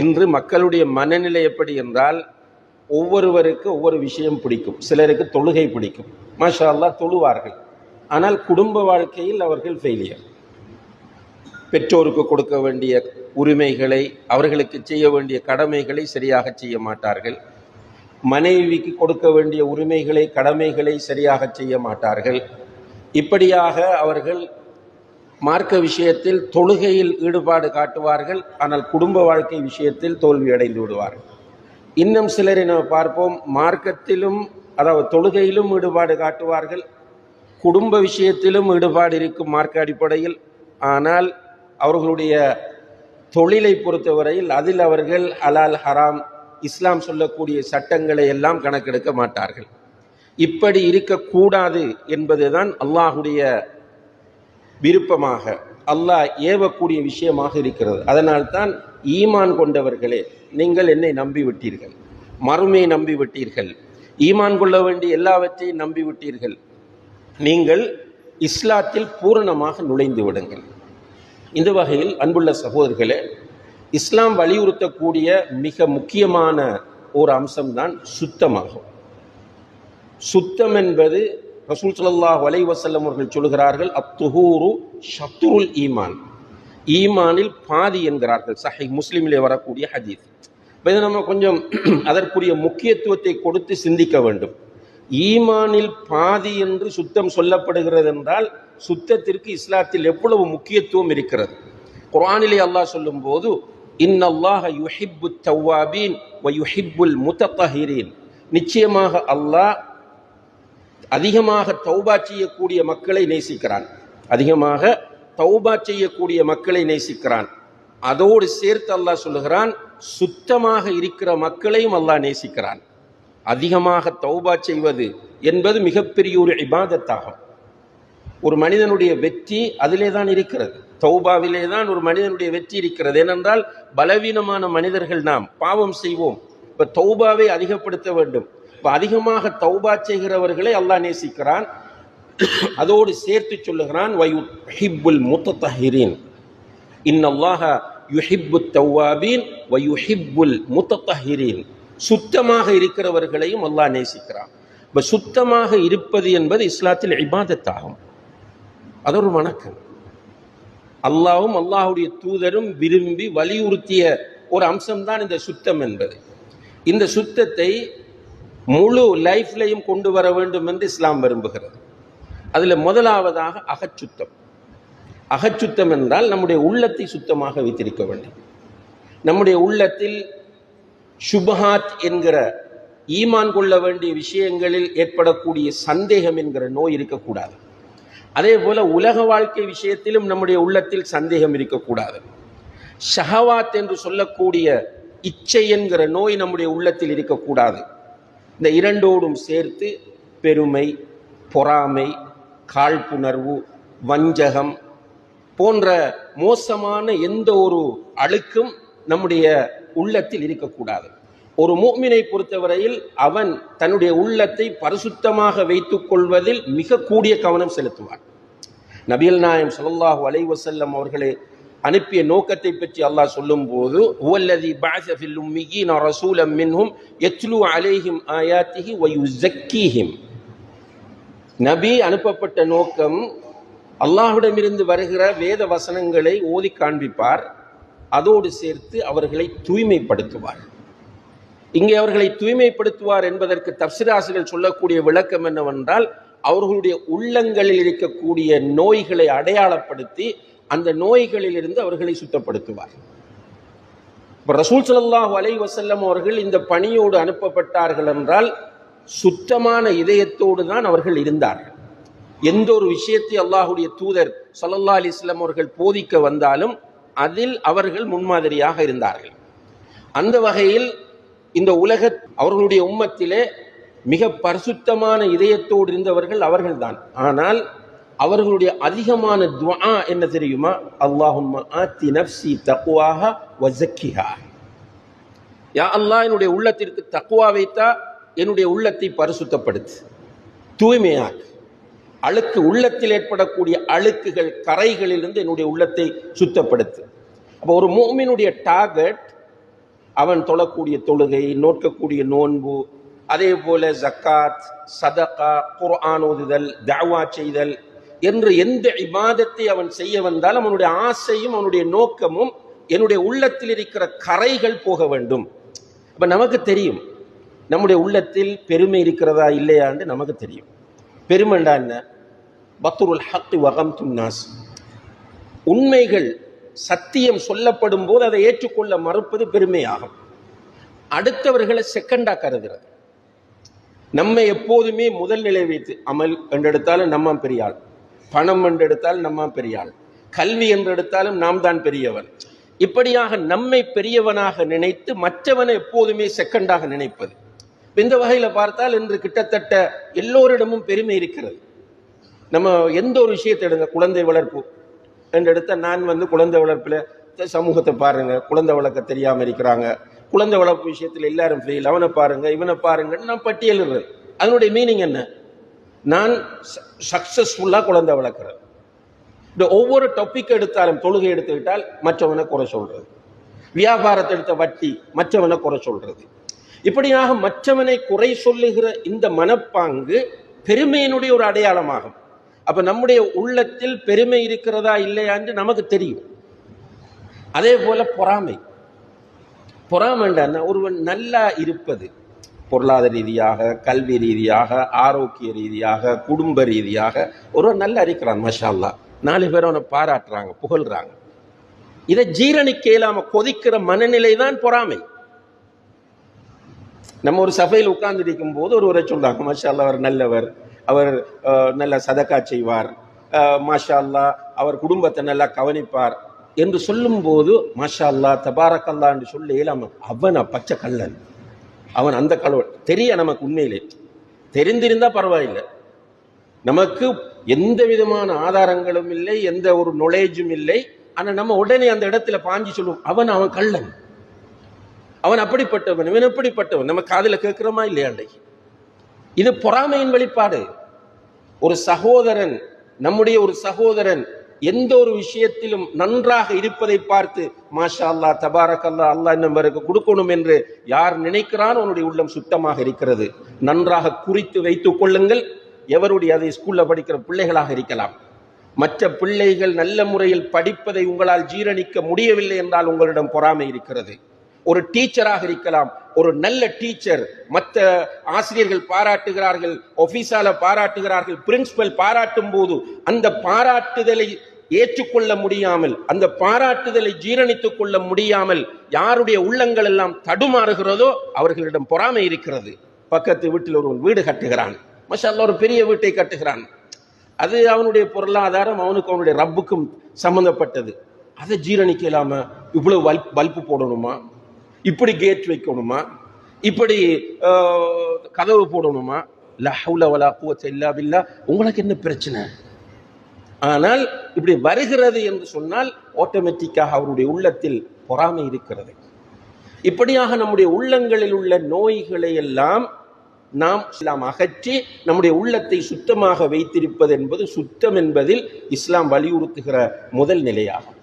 இன்று மக்களுடைய மனநிலை எப்படி என்றால் ஒவ்வொருவருக்கு ஒவ்வொரு விஷயம் பிடிக்கும். சிலருக்கு தொழுகை பிடிக்கும். மாஷா தொழுவார்கள். ஆனால் குடும்ப வாழ்க்கையில் அவர்கள் ஃபெயிலியர் பெற்றோருக்கு கொடுக்க வேண்டிய உரிமைகளை அவர்களுக்கு செய்ய வேண்டிய கடமைகளை சரியாக செய்ய மாட்டார்கள். மனைவிக்கு கொடுக்க வேண்டிய உரிமைகளை கடமைகளை சரியாக செய்ய மாட்டார்கள். இப்படியாக அவர்கள் மார்க்க விஷயத்தில் தொழுகையில் ஈடுபாடு காட்டுவார்கள் ஆனால் குடும்ப வாழ்க்கை விஷயத்தில் தோல்வி அடைந்து விடுவார்கள். இன்னும் சிலரை நம்ம பார்ப்போம். மார்க்கத்திலும் அதாவது தொழுகையிலும் ஈடுபாடு காட்டுவார்கள். குடும்ப விஷயத்திலும் ஈடுபாடு இருக்கும் மார்க்க அடிப்படையில். ஆனால் அவர்களுடைய தொழிலை பொறுத்தவரையில் அதில் அவர்கள் அலால் ஹராம் இஸ்லாம் சொல்லக்கூடிய சட்டங்களை எல்லாம் கணக்கெடுக்க மாட்டார்கள். இப்படி இருக்கக்கூடாது என்பதுதான் அல்லாஹுடைய விருப்பமாக அல்லாஹ் ஏவக்கூடிய விஷயமாக இருக்கிறது. அதனால்தான் ஈமான் கொண்டவர்களே நீங்கள் என்னை நம்பிவிட்டீர்கள். மறுமையை நம்பி விட்டீர்கள் ஈமான் கொள்ள வேண்டிய எல்லாவற்றையும் நம்பிவிட்டீர்கள். நீங்கள் இஸ்லாத்தில் பூரணமாக நுழைந்து விடுங்கள். இந்த வகையில் அன்புள்ள சகோதரர்களே இஸ்லாம் வலியுறுத்தக்கூடிய மிக முக்கியமான ஒரு அம்சம்தான் சுத்தமாகும். சுத்தம் என்பது ரசூல் ஸல்லல்லாஹு அலைஹி வஸல்லம் அவர்கள் சொல்கிறார்கள் அத்துஹூரு ஷத்ருல் ஈமான். ஈமானில் பாதி என்கிறார்கள். சஹை முஸ்லீமிலே வரக்கூடிய ஹதீஸ். இப்ப இதை நம்ம கொஞ்சம் அதற்குரிய முக்கியத்துவத்தை கொடுத்து சிந்திக்க வேண்டும். ஈமானில் பாதி என்று சுத்தம் சொல்லப்படுகிறது என்றால் சுத்தத்திற்கு இஸ்லாத்தில் எவ்வளவு முக்கியத்துவம் இருக்கிறது? குரானிலே அல்லாஹ் சொல்லும்போது இன்னல்லாஹ யுஹிப்பு தவ்வாபீன் வ யுஹிப்புல் முத்தஹிரீன் நிச்சயமாக அல்லாஹ் அதிகமாக தௌபா செய்யக்கூடிய மக்களை நேசிக்கிறான். அதிகமாக தௌபா செய்யக்கூடிய மக்களை நேசிக்கிறான். அதோடு சேர்த்து அல்லாஹ் சொல்லுகிறான் சுத்தமாக இருக்கிற மக்களையும் அல்லாஹ் நேசிக்கிறான். அதிகமாக தௌபா செய்வது என்பது மிகப்பெரிய ஒரு இபாதத்தாகும். ஒரு மனிதனுடைய வெற்றி அதிலே தான் இருக்கிறது. தௌபாவிலே தான் ஒரு மனிதனுடைய வெற்றி இருக்கிறது. ஏனென்றால் பலவீனமான மனிதர்கள் நாம் பாவம் செய்வோம். இப்போ தௌபாவை அதிகப்படுத்த வேண்டும். இப்போ அதிகமாக தௌபா செய்கிறவர்களை அல்லாஹ் நேசிக்கிறான். அதோடு சேர்த்து சொல்லுகிறான் வயுஹிப்புல் முத்தஹிரீன் இன்னல்லாஹ யுஹிப்பு தௌவாபீன் வயுஹிப்புல் முத்தஹிரீன் சுத்தமாக இருக்கிறவர்களையும் அல்லாஹ் நேசிக்கிறான். இப்போ சுத்தமாக இருப்பது என்பது இஸ்லாத்தில் இபாதத்தாகும். அது ஒரு வணக்கம். அல்லாவும் அல்லாஹுடைய தூதரும் விரும்பி வலியுறுத்திய ஒரு அம்சம்தான் இந்த சுத்தம் என்பது. இந்த சுத்தத்தை முழு லைஃப்லையும் கொண்டு வர வேண்டும் என்று இஸ்லாம் விரும்புகிறது. அதில் முதலாவதாக அகச்சுத்தம். அகச்சுத்தம் என்றால் நம்முடைய உள்ளத்தை சுத்தமாக வைத்திருக்க வேண்டும். நம்முடைய உள்ளத்தில் சுபஹாத் என்கிற ஈமான் கொள்ள வேண்டிய விஷயங்களில் ஏற்படக்கூடிய சந்தேகம் என்கிற நோய் இருக்கக்கூடாது. அதே போல உலக வாழ்க்கை விஷயத்திலும் நம்முடைய உள்ளத்தில் சந்தேகம் இருக்கக்கூடாது. ஷஹவாத் என்று சொல்லக்கூடிய இச்சை என்கிற நோய் நம்முடைய உள்ளத்தில் இருக்கக்கூடாது. இந்த இரண்டோடும் சேர்த்து பெருமை பொறாமை காழ்ப்புணர்வு வஞ்சகம் போன்ற மோசமான எந்த ஒரு அழுக்கும் நம்முடைய உள்ளத்தில் இருக்கக்கூடாது. ஒரு மூமினை பொறுத்தவரையில் அவன் தன்னுடைய உள்ளத்தை பரிசுத்தமாக வைத்துக் கொள்வதில் மிக கூடிய கவனம் செலுத்துவான். நபியல் நாயம் சொல்லாஹு அலைவசல்லம் அவர்களே அனுப்பிய நோக்கத்தை பற்றி அல்லாஹ் சொல்லும்போது ஹுவல்லதி பஅஸ ஃபில் உம்மீன ரசூலம் மின்ஹும் யத்லு அலேஹிம் ஆயாத்திஹி வ யுஸக்கீஹிம் நபி அனுப்பப்பட்ட நோக்கம் அல்லாஹ்விடமிருந்து வருகிற வேத வசனங்களை ஓதி காண்பிப்பார் அதோடு சேர்த்து அவர்களை தூய்மைப்படுத்துவார். இங்கே அவர்களை தூய்மைப்படுத்துவார் என்பதற்கு தப்சிராசிகள் சொல்லக்கூடிய விளக்கம் என்னவென்றால் அவர்களுடைய உள்ளங்களில் இருக்கக்கூடிய நோய்களை அடையாளப்படுத்தி அந்த நோய்களிலிருந்து அவர்களை சுத்தப்படுத்துவார். இப்போ ரசூல் ஸல்லல்லாஹு அலை வசல்லம் அவர்கள் இந்த பணியோடு அனுப்பப்பட்டார்கள் என்றால் சுத்தமான இதயத்தோடு தான் அவர்கள் இருந்தார்கள். எந்த ஒரு விஷயத்தை அல்லாஹுடைய தூதர் சல்லல்லா அலி இஸ்லாம் அவர்கள் போதிக்க வந்தாலும் அதில் அவர்கள் முன்மாதிரியாக இருந்தார்கள். அந்த வகையில் இந்த உலக அவர்களுடைய உம்மத்திலே மிக பரிசுத்தமான இதயத்தோடு இருந்தவர்கள் அவர்கள்தான். ஆனால் அவர்களுடைய அதிகமான துவா என்ன தெரியுமா? அல்லாஹும்ம ஆத்தி நஃப்சி தக்வாஹ வ யா அல்லாஹ் என்னுடைய உள்ளத்திற்கு தக்குவா வைத்தா என்னுடைய உள்ளத்தை பரிசுத்தப்படுத்து. தூய்மையாக்கு. அழுக்கு உள்ளத்தில் ஏற்படக்கூடிய அழுக்குகள் கரைகளிலிருந்து என்னுடைய உள்ளத்தை சுத்தப்படுத்து. அப்போ ஒரு மோமினுடைய டார்கெட் அவன் தொழக்கூடிய தொழுகை நோக்கக்கூடிய நோன்பு அதே போல ஜக்காத் சதகா குர்ஆன் ஓதுதல் தாவா செய்தல் என்று எந்த இபாதத்தை அவன் செய்ய வந்தாலும் அவனுடைய ஆசையும் அவனுடைய நோக்கமும் என்னுடைய உள்ளத்தில் இருக்கிற கரைகள் போக வேண்டும். அப்போ நமக்கு தெரியும். நம்முடைய உள்ளத்தில் பெருமை இருக்கிறதா இல்லையான்னு நமக்கு தெரியும். பெருமைண்டா என்ன? பத்துருல் ஹக்கு வகம் துன்னாஸ் உண்மைகள் சத்தியம் சொல்லப்படும் போது அதை ஏற்றுக்கொள்ள மறுப்பது பெருமையாகும். அடுத்தவர்களை செகண்டாக கருதுறது. நம்ம எப்போதுமே முதல் நிலை வைத்து அமல் என்றெடுத்தாலும் நம்ம பெரிய ஆள் பணம் என்றெடுத்தால் நம்ம பெரிய ஆள். கல்வி என்றெடுத்தாலும் நாம் தான் பெரியவன். இப்படியாக நம்மை பெரியவனாக நினைத்து மற்றவனை எப்போதுமே செகண்டாக நினைப்பது. இந்த வகையில் பார்த்தால் இன்று கிட்டத்தட்ட எல்லோரிடமும் பெருமை இருக்கிறது. நம்ம எந்த ஒரு விஷயத்தை எடுங்க குழந்தை வளர்ப்பு என்று எடுத்த நான் வந்து குழந்தை வளர்ப்பில் சமூகத்தை பாருங்க குழந்தை வளர்க்க தெரியாமல் இருக்கிறாங்க. குழந்தை வளர்ப்பு விஷயத்தில் எல்லாரும் ஃபெயில் அவனை பாருங்க இவனை பாருங்கன்னு நான் பட்டியலிடுறேன் அதனுடைய மீனிங் என்ன? நான் சக்ஸஸ்ஃபுல்லாக குழந்தை வளர்க்குறேன். இந்த ஒவ்வொரு டாபிக் எடுத்தாலும் தொழுகை எடுத்துக்கிட்டால் மற்றவனை குறை சொல்கிறது வியாபாரத்தை எடுத்த வட்டி மற்றவனை குறை சொல்கிறது இப்படியாக மற்றவனை குறை சொல்லுகிற இந்த மனப்பாங்கு பெருமையினுடைய ஒரு அடையாளமாகும். அப்போ நம்முடைய உள்ளத்தில் பெருமை இருக்கிறதா இல்லையா என்று நமக்கு தெரியும். அதே போல பொறாமை. பொறாமைன்னா ஒருவன் நல்லா இருப்பது பொருளாதார ரீதியாக கல்வி ரீதியாக ஆரோக்கிய ரீதியாக குடும்ப ரீதியாக ஒருவர் நல்லா இருக்கிறான் மஷால்லா நாலு பேர் அவனை பாராட்டுறாங்க புகழ்றாங்க. இதை ஜீரணிக்க இல்லாமல் கொதிக்கிற மனநிலை தான் பொறாமை. நம்ம ஒரு சபையில் உட்கார்ந்துருக்கும் போது ஒருவரை சொல்றாங்க மாஷா அல்லாஹ் அவர் நல்லவர் அவர் அஹ், நல்ல சதக்கா செய்வார் அஹ், மாஷா அவர் குடும்பத்தை நல்லா கவனிப்பார் என்று சொல்லும் போது மாஷா அல்லா தபாரக் என்று சொல்ல இயலாம அவன் பச்சை கல்லன் அவன் அந்த கலவன் தெரிய நமக்கு உண்மையிலே. தெரிந்திருந்தா பரவாயில்லை. நமக்கு எந்த விதமான ஆதாரங்களும் இல்லை எந்த ஒரு நொலேஜும் இல்லை. ஆனால் நம்ம உடனே அந்த இடத்துல பாஞ்சி சொல்லுவோம் அவன் அவன் கள்ளன். அவன் அப்படிப்பட்டவன் இவன் எப்படிப்பட்டவன் நம்ம காதில் கேட்குறோமா இல்லையாண்டை இது பொறாமையின் வெளிப்பாடு. ஒரு சகோதரன் நம்முடைய ஒரு சகோதரன் எந்த ஒரு விஷயத்திலும் நன்றாக இருப்பதை பார்த்து மாஷா அல்லா தபாரக் அல்லா அல்லா நம்பருக்கு கொடுக்கணும் என்று யார் நினைக்கிறான் அவனுடைய உள்ளம் சுத்தமாக இருக்கிறது. நன்றாக குறித்து வைத்துக் கொள்ளுங்கள். எவருடைய அதை ஸ்கூல்ல படிக்கிற பிள்ளைகளாக இருக்கலாம். மற்ற பிள்ளைகள் நல்ல முறையில் படிப்பதை உங்களால் ஜீரணிக்க முடியவில்லை என்றால் உங்களிடம் பொறாமை இருக்கிறது. ஒரு டீச்சராக இருக்கலாம். ஒரு நல்ல டீச்சர். மற்ற ஆசிரியர்கள் பாராட்டுகிறார்கள் ஒபிசால பாராட்டுகிறார்கள் பிரின்சிபல் பாராட்டும் போது அந்த பாராட்டுதலை ஏற்றுக்கொள்ள முடியாமல் அந்த பாராட்டுதலை ஜீரணித்துக் கொள்ள முடியாமல் யாருடைய உள்ளங்கள் எல்லாம் தடுமாறுகிறதோ அவர்களிடம் பொறாமை இருக்கிறது. பக்கத்து வீட்டில் ஒரு வீடு கட்டுகிறான். மஷா ஒரு பெரிய வீட்டை கட்டுகிறான். அது அவனுடைய பொருளாதாரம் அவனுக்கு அவனுடைய ரப்புக்கும் சம்பந்தப்பட்டது. அதை ஜீரணிக்க இல்லாம இவ்வளவு பல்ப் பல்பு போடணுமா? இப்படி கேட் வைக்கணுமா? இப்படி கதவு போடணுமா? லா ஹவுல வலா இல்லா பில்லா உங்களுக்கு என்ன பிரச்சனை? ஆனால் இப்படி வருகிறது என்று சொன்னால் ஆட்டோமேட்டிக்காக அவருடைய உள்ளத்தில் பொறாமை இருக்கிறது. இப்படியாக நம்முடைய உள்ளங்களில் உள்ள நோய்களை எல்லாம் நாம் இஸ்லாம் அகற்றி நம்முடைய உள்ளத்தை சுத்தமாக வைத்திருப்பது என்பது சுத்தம் என்பதில் இஸ்லாம் வலியுறுத்துகிற முதல் நிலையாகும்.